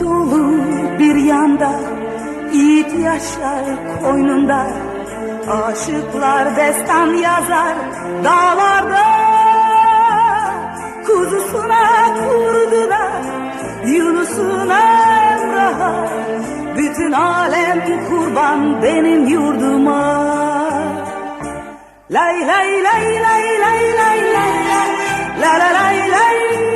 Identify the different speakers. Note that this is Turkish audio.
Speaker 1: Anadolu bir yanda Yiğit yaşlar koynunda Aşıklar destan yazar dağlarda Kuzusuna kurduna Yunus'una Emrah'a Bütün alem kurban benim yurduma Lay lay lay lay lay lay lay La la lay lay la la lay